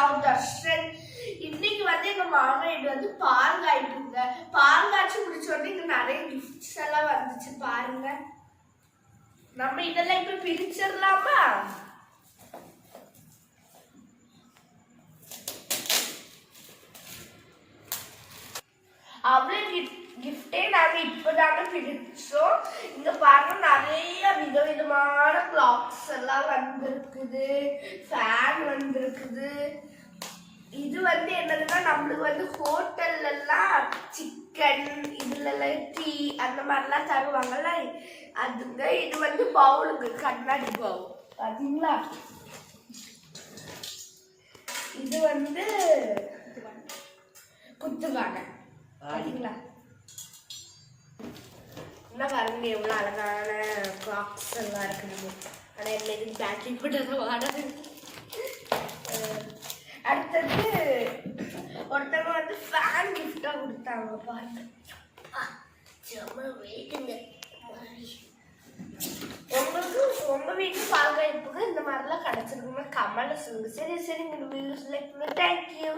நான் தர்ஷன் இன்னைக்கு வந்து எங்க மாமா இது வந்து பால் காய்ப்புங்க பால் காய்ச்சி முடிச்ச உடனே இங்க நிறைய கிஃப்ட்ஸ் எல்லாம் வந்துச்சு பாருங்க. நம்ம இதெல்லாம் இப்ப பிரிச்சிடலாமா? அவ்வளோ கிஃப்டே நாங்க இப்பதாங்க பிரிச்சோம். இங்க பாருங்க நிறைய விதவிதமான கிளாக்ஸ் எல்லாம் வந்திருக்குது. ஃபேன் வந்து வந்திருக்குது இது வந்து என்னதுன்னா நம்மளுக்கு வந்து ஹோட்டல்ல எல்லாம் சிக்கன் இதுல எல்லாம் டீ அந்த மாதிரிலாம் தருவாங்கல்ல அதுங்க இது வந்து பவுலுக்கு கண்ணாடி பவுல். பாத்தீங்களா? இது வந்து குத்துவாங்க. பாத்தீங்களா? என்ன பாருங்க எவ்வளோ அழகான கிளாக்ஸ் எல்லாம் இருக்குது ஆனால் என்ன இது பேக்கிங் போட்டது வாடாது ஒருத்தவங்க வந்து ஃபேன் கிஃப்டாக கொடுத்தாங்க பார்த்து செம்ம வெயிட்டுங்க உங்களுக்கு உங்க வீட்டு பால்காய்ப்புக்கு இந்த மாதிரிலாம் கிடைச்சிருக்குன்னா கமல சொல்லுங்க. சரி சரி இந்த வீடியோஸ் லைக் தேங்க்யூ